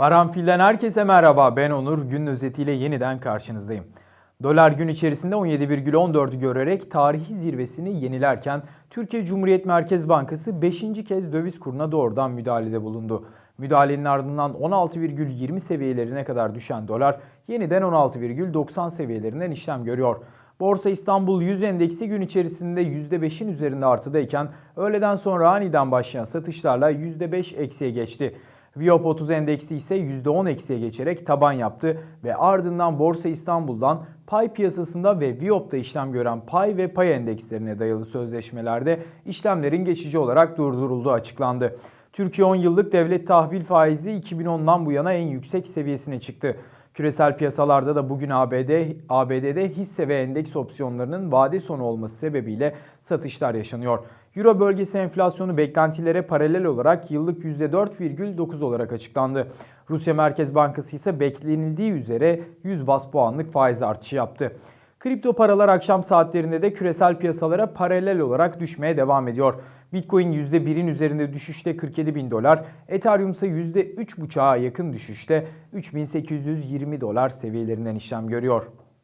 Paranfil'den herkese merhaba. Ben Onur. Günün özetiyle yeniden karşınızdayım. Dolar gün içerisinde 17,14'ü görerek tarihi zirvesini yenilerken Türkiye Cumhuriyet Merkez Bankası 5. kez döviz kuruna doğrudan müdahalede bulundu. Müdahalenin ardından 16,20 seviyelerine kadar düşen dolar yeniden 16,90 seviyelerinden işlem görüyor. Borsa İstanbul 100 endeksi gün içerisinde %5'in üzerinde artıdayken öğleden sonra aniden başlayan satışlarla %5 eksiye geçti. Viyop 30 endeksi ise %10 eksiye geçerek taban yaptı ve ardından Borsa İstanbul'dan pay piyasasında ve Viyop'ta işlem gören pay ve pay endekslerine dayalı sözleşmelerde işlemlerin geçici olarak durdurulduğu açıklandı. Türkiye 10 yıllık devlet tahvil faizi 2010'dan bu yana en yüksek seviyesine çıktı. Küresel piyasalarda da bugün ABD, ABD'de hisse ve endeks opsiyonlarının vade sonu olması sebebiyle satışlar yaşanıyor. Euro bölgesi enflasyonu beklentilere paralel olarak yıllık %4,9 olarak açıklandı. Rusya Merkez Bankası ise beklenildiği üzere 100 bas puanlık faiz artışı yaptı. Kripto paralar akşam saatlerinde de küresel piyasalara paralel olarak düşmeye devam ediyor. Bitcoin %1'in üzerinde düşüşte 47 bin dolar, Ethereum ise %3,5'a yakın düşüşte 3820 dolar seviyelerinden işlem görüyor.